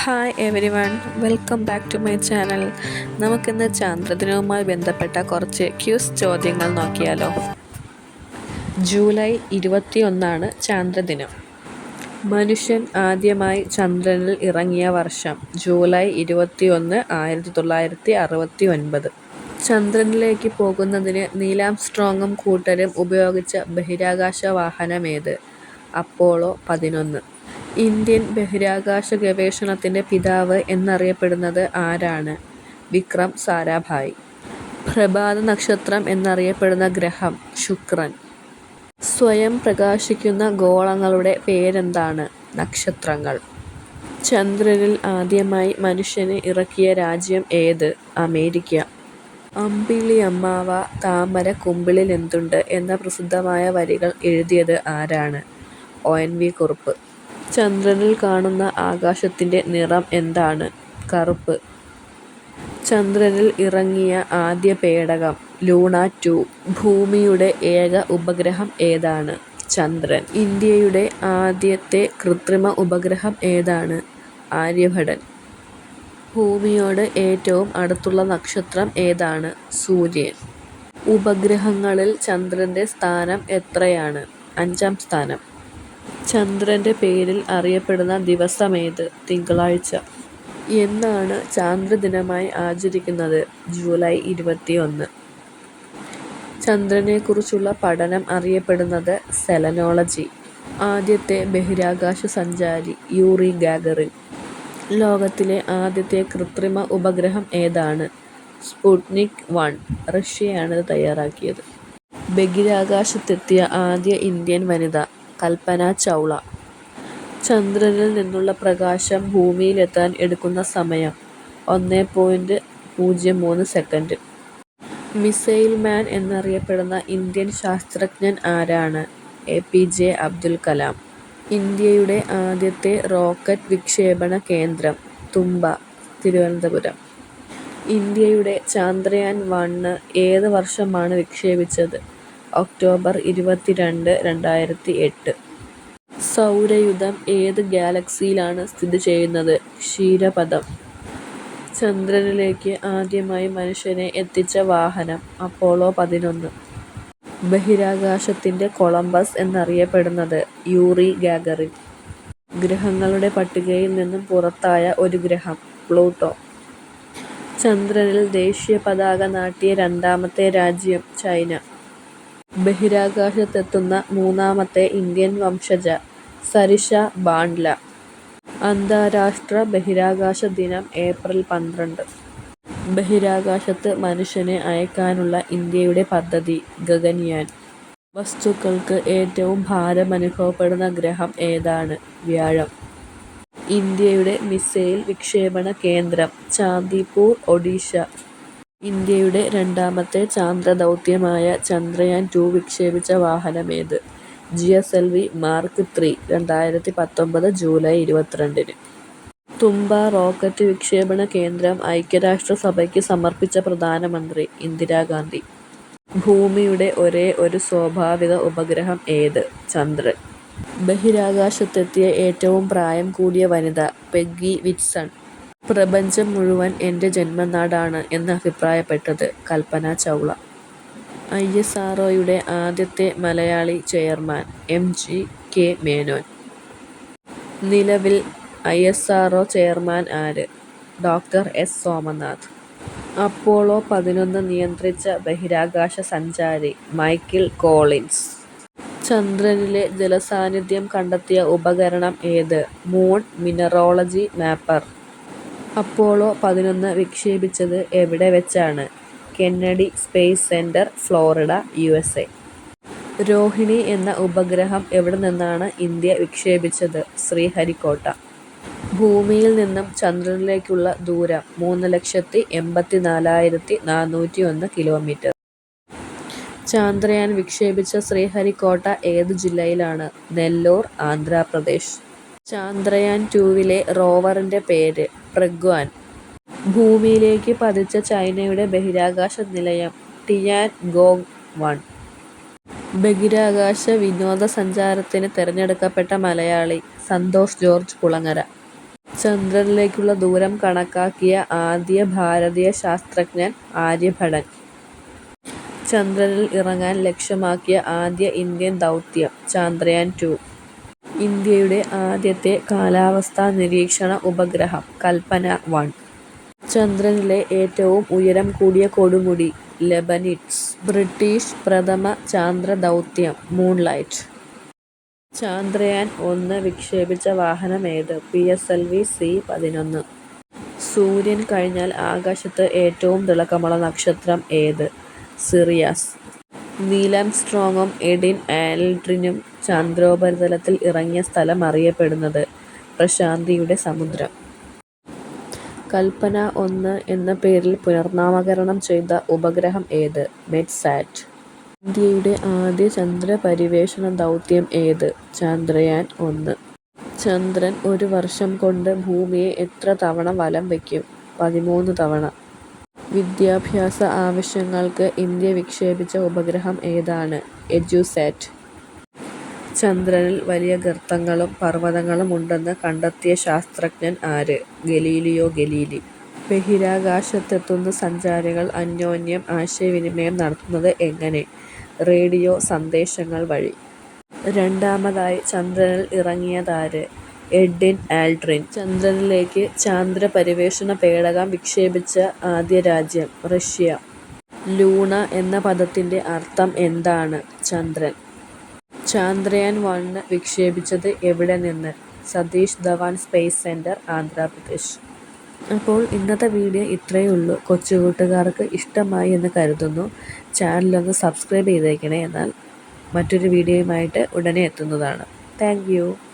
Hi everyone welcome back to my channel നമുക്കിന്ന് ചാന്ദ്രദിനവുമായി ബന്ധപ്പെട്ട കുറച്ച് ക്യൂസ് ചോദ്യങ്ങൾ നോക്കിയാലോ. ജൂലൈ ഇരുപത്തിയൊന്നാണ് ചാന്ദ്രദിനം. മനുഷ്യൻ ആദ്യമായി ചന്ദ്രനിൽ ഇറങ്ങിയ വർഷം ജൂലൈ ഇരുപത്തിയൊന്ന് ആയിരത്തി തൊള്ളായിരത്തി അറുപത്തി ഒൻപത് ചന്ദ്രനിലേക്ക് പോകുന്നതിന് നീലാം സ്ട്രോങ്ങും കൂട്ടരും ഉപയോഗിച്ച ബഹിരാകാശ വാഹനമേത് അപ്പോളോ പതിനൊന്ന്. ഇന്ത്യൻ ബഹിരാകാശ ഗവേഷണത്തിന്റെ പിതാവ് എന്നറിയപ്പെടുന്നത് ആരാണ്? വിക്രം സാരാഭായ്. പ്രഭാത നക്ഷത്രം എന്നറിയപ്പെടുന്ന ഗ്രഹം ശുക്രൻ. സ്വയം പ്രകാശിക്കുന്ന ഗോളങ്ങളുടെ പേരെന്താണ്? നക്ഷത്രങ്ങൾ. ചന്ദ്രനിൽ ആദ്യമായി മനുഷ്യനെ ഇറക്കിയ രാജ്യം ഏത്? അമേരിക്ക. അമ്പിളി അമ്മാവ താമര കുമ്പിളിൽ എന്തുണ്ട് എന്ന പ്രസിദ്ധമായ വരികൾ എഴുതിയത് ആരാണ്? O N V Kurup. ചന്ദ്രനിൽ കാണുന്ന ആകാശത്തിന്റെ നിറം എന്താണ്? കറുപ്പ്. ചന്ദ്രനിൽ ഇറങ്ങിയ ആദ്യ പേടകം ലൂണ ടു ഭൂമിയുടെ ഏക ഉപഗ്രഹം ഏതാണ്? ചന്ദ്രൻ. ഇന്ത്യയുടെ ആദ്യത്തെ കൃത്രിമ ഉപഗ്രഹം ഏതാണ്? ആര്യഭടൻ. ഭൂമിയോട് ഏറ്റവും അടുത്തുള്ള നക്ഷത്രം ഏതാണ്? സൂര്യൻ. ഉപഗ്രഹങ്ങളിൽ ചന്ദ്രന്റെ സ്ഥാനം എത്രയാണ്? അഞ്ചാം സ്ഥാനം. ചന്ദ്രന്റെ പേരിൽ അറിയപ്പെടുന്ന ദിവസമേത്? തിങ്കളാഴ്ച. എന്നാണ് ചാന്ദ്രദിനമായി ആചരിക്കുന്നത്. ജൂലൈ ഇരുപത്തിയൊന്ന്. ചന്ദ്രനെക്കുറിച്ചുള്ള പഠനം അറിയപ്പെടുന്നത് സെലനോളജി. ആദ്യത്തെ ബഹിരാകാശ സഞ്ചാരി യൂറി ഗാഗറിൻ. ലോകത്തിലെ ആദ്യത്തെ കൃത്രിമ ഉപഗ്രഹം ഏതാണ്? Sputnik one. റഷ്യയാണ് തയ്യാറാക്കിയത്. ബഹിരാകാശത്തെത്തിയ ആദ്യ ഇന്ത്യൻ വനിത കൽപ്പന ചൗള. ചന്ദ്രനിൽ നിന്നുള്ള പ്രകാശം ഭൂമിയിലെത്താൻ എടുക്കുന്ന സമയം ഒന്ന് പോയിന്റ് പൂജ്യം മൂന്ന് സെക്കൻഡ്. മിസൈൽ മാൻ എന്നറിയപ്പെടുന്ന ഇന്ത്യൻ ശാസ്ത്രജ്ഞൻ ആരാണ്? A P J Abdul Kalam. ഇന്ത്യയുടെ ആദ്യത്തെ റോക്കറ്റ് വിക്ഷേപണ കേന്ദ്രം തുമ്പ തിരുവനന്തപുരം. ഇന്ത്യയുടെ ചാന്ദ്രയാൻ വണ്ണ് ഏത് വർഷമാണ് വിക്ഷേപിച്ചത്? ഒക്ടോബർ ഇരുപത്തിരണ്ട് രണ്ടായിരത്തി എട്ട് സൗരയൂഥം ഏത് ഗാലക്സിയിലാണ് സ്ഥിതി ചെയ്യുന്നത്? ക്ഷീരപഥം. ചന്ദ്രനിലേക്ക് ആദ്യമായി മനുഷ്യനെ എത്തിച്ച വാഹനം അപ്പോളോ പതിനൊന്ന്. ബഹിരാകാശത്തിന്റെ കൊളംബസ് എന്നറിയപ്പെടുന്നത് യൂറി ഗാഗറിൻ. ഗ്രഹങ്ങളുടെ പട്ടികയിൽ നിന്നും പുറത്തായ ഒരു ഗ്രഹം പ്ലൂട്ടോ. ചന്ദ്രനിൽ ദേശീയ പതാക നാട്ടിയ രണ്ടാമത്തെ രാജ്യം ചൈന. ബഹിരാകാശത്തെത്തുന്ന മൂന്നാമത്തെ ഇന്ത്യൻ വംശജ സരിഷ ബാണ്ട്ല. അന്താരാഷ്ട്ര ബഹിരാകാശ ദിനം ഏപ്രിൽ പന്ത്രണ്ട്. ബഹിരാകാശത്ത് മനുഷ്യനെ അയക്കാനുള്ള ഇന്ത്യയുടെ പദ്ധതി ഗഗൻയാൻ. വസ്തുക്കൾക്ക് ഏറ്റവും ഭാരം അനുഭവപ്പെടുന്ന ഗ്രഹം ഏതാണ്? വ്യാഴം. ഇന്ത്യയുടെ മിസൈൽ വിക്ഷേപണ കേന്ദ്രം ചാന്ദിപൂർ ഒഡീഷ. ഇന്ത്യയുടെ രണ്ടാമത്തെ ചാന്ദ്രദൗത്യമായ ചന്ദ്രയാൻ ടു വിക്ഷേപിച്ച വാഹനമേത്? G S L V mark three രണ്ടായിരത്തി പത്തൊമ്പത് ജൂലൈ ഇരുപത്തിരണ്ടിന്. തുമ്പ റോക്കറ്റ് വിക്ഷേപണ കേന്ദ്രം ഐക്യരാഷ്ട്രസഭയ്ക്ക് സമർപ്പിച്ച പ്രധാനമന്ത്രി ഇന്ദിരാഗാന്ധി. ഭൂമിയുടെ ഒരേ ഒരു സ്വാഭാവിക ഉപഗ്രഹം ഏത്? ചന്ദ്രൻ. ബഹിരാകാശത്തെത്തിയ ഏറ്റവും പ്രായം കൂടിയ വനിത പെഗ്ഗി വിറ്റ്സൺ. പ്രപഞ്ചം മുഴുവൻ എന്റെ ജന്മനാടാണ് എന്ന് അഭിപ്രായപ്പെട്ടത് Kalpana Chawla. I S R ഒയുടെ ആദ്യത്തെ Malayali chairman M G K Menon. നിലവിൽ I S R O chairman ആര്? Doctor S Somanath. അപ്പോളോ പതിനൊന്ന് നിയന്ത്രിച്ച ബഹിരാകാശ സഞ്ചാരി മൈക്കിൾ കോളിൻസ്. ചന്ദ്രനിലെ ജലസാന്നിധ്യം കണ്ടെത്തിയ ഉപകരണം ഏത്? Moon mineralogy mapper. അപ്പോളോ പതിനൊന്ന് വിക്ഷേപിച്ചത് എവിടെ വെച്ചാണ്? Kennedy space centre Florida U S A Rohini എന്ന ഉപഗ്രഹം എവിടെ നിന്നാണ് ഇന്ത്യ വിക്ഷേപിച്ചത്? ശ്രീഹരിക്കോട്ട. ഭൂമിയിൽ നിന്നും ചന്ദ്രനിലേക്കുള്ള ദൂരം മൂന്ന് ലക്ഷത്തി എൺപത്തി നാലായിരത്തി നാനൂറ്റി ഒന്ന് കിലോമീറ്റർ. ചാന്ദ്രയാൻ വിക്ഷേപിച്ച ശ്രീഹരിക്കോട്ട ഏത് ജില്ലയിലാണ്? നെല്ലൂർ ആന്ധ്രാപ്രദേശ്. ചാന്ദ്രയാൻ ടൂവിലെ റോവറിന്റെ പേര്. പ്രഗ്വാൻ ഭൂമിയിലേക്ക് പതിച്ച ചൈനയുടെ ബഹിരാകാശ നിലയം ടിയാൻ ഗോങ് വൺ ബഹിരാകാശ വിനോദസഞ്ചാരത്തിന് തിരഞ്ഞെടുക്കപ്പെട്ട മലയാളി സന്തോഷ് ജോർജ് കുളങ്ങര ചന്ദ്രനിലേക്കുള്ള ദൂരം കണക്കാക്കിയ ആദ്യ ഭാരതീയ ശാസ്ത്രജ്ഞൻ ആര്യഭടൻ. ചന്ദ്രനിൽ ഇറങ്ങാൻ ലക്ഷ്യമാക്കിയ ആദ്യ ഇന്ത്യൻ ദൗത്യം ചാന്ദ്രയാൻ ടു. ഇന്ത്യയുടെ ആദ്യത്തെ കാലാവസ്ഥാ നിരീക്ഷണ ഉപഗ്രഹം കൽപ്പന വൺ. ചന്ദ്രനിലെ ഏറ്റവും ഉയരം കൂടിയ കൊടുമുടി ലെബനിറ്റ്സ് ബ്രിട്ടീഷ് പ്രഥമ ചാന്ദ്ര ദൗത്യം മൂൺലൈറ്റ്. ചാന്ദ്രയാൻ ഒന്ന് വിക്ഷേപിച്ച വാഹനം ഏത് P S L V C പതിനൊന്ന്. സൂര്യൻ കഴിഞ്ഞാൽ ആകാശത്ത് ഏറ്റവും തിളക്കമുള്ള നക്ഷത്രം ഏത്? സിറിയാസ് നീലം സ്ട്രോങ്ങും എഡിൻ ആൽഡ്രിനും ചന്ദ്രോപരിതലത്തിൽ ഇറങ്ങിയ സ്ഥലം അറിയപ്പെടുന്നത്? പ്രശാന്തിയുടെ സമുദ്രം. കൽപ്പന ഒന്ന് എന്ന പേരിൽ പുനർനാമകരണം ചെയ്ത ഉപഗ്രഹം ഏത്? മെറ്റ്സാറ്റ്. ഇന്ത്യയുടെ ആദ്യ ചന്ദ്രപര്യവേഷണ ദൗത്യം ഏത്? ചന്ദ്രയാൻ ഒന്ന്. ചന്ദ്രൻ ഒരു വർഷം കൊണ്ട് ഭൂമിയെ എത്ര തവണ വലം വയ്ക്കും? പതിമൂന്ന് തവണ. വിദ്യാഭ്യാസ ആവശ്യങ്ങൾക്ക് ഇന്ത്യ വിക്ഷേപിച്ച ഉപഗ്രഹം ഏതാണ്? എഡ്യൂസാറ്റ്. ചന്ദ്രനിൽ വലിയ ഗർത്തങ്ങളും പർവതങ്ങളും ഉണ്ടെന്ന് കണ്ടെത്തിയ ശാസ്ത്രജ്ഞൻ ആര്? Galileo Galilei. ബഹിരാകാശത്തെത്തുന്ന സഞ്ചാരികൾ അന്യോന്യം ആശയവിനിമയം നടത്തുന്നത് എങ്ങനെ? റേഡിയോ സന്ദേശങ്ങൾ വഴി. രണ്ടാമതായി ചന്ദ്രനിൽ ഇറങ്ങിയതാര്? Edwin Aldrin. ചന്ദ്രനിലേക്ക് ചാന്ദ്ര പരിവേഷണ പേടകം വിക്ഷേപിച്ച ആദ്യ രാജ്യം? റഷ്യ. ലൂണ എന്ന പദത്തിന്റെ അർത്ഥം എന്താണ്? ചന്ദ്രൻ. ചാന്ദ്രയാൻ വണ്ണ് വിക്ഷേപിച്ചത് എവിടെ നിന്ന്? Satish Dhawan space centre, Andhra Pradesh. അപ്പോൾ ഇന്നത്തെ വീഡിയോ ഇത്രയേ ഉള്ളൂ. കൊച്ചുകൂട്ടുകാർക്ക് ഇഷ്ടമായി എന്ന് കരുതുന്നു. ചാനലൊന്ന് സബ്സ്ക്രൈബ് ചെയ്തേക്കണേ. എന്നാൽ മറ്റൊരു വീഡിയോയുമായിട്ട് ഉടനെ എത്തുന്നതാണ്. താങ്ക്.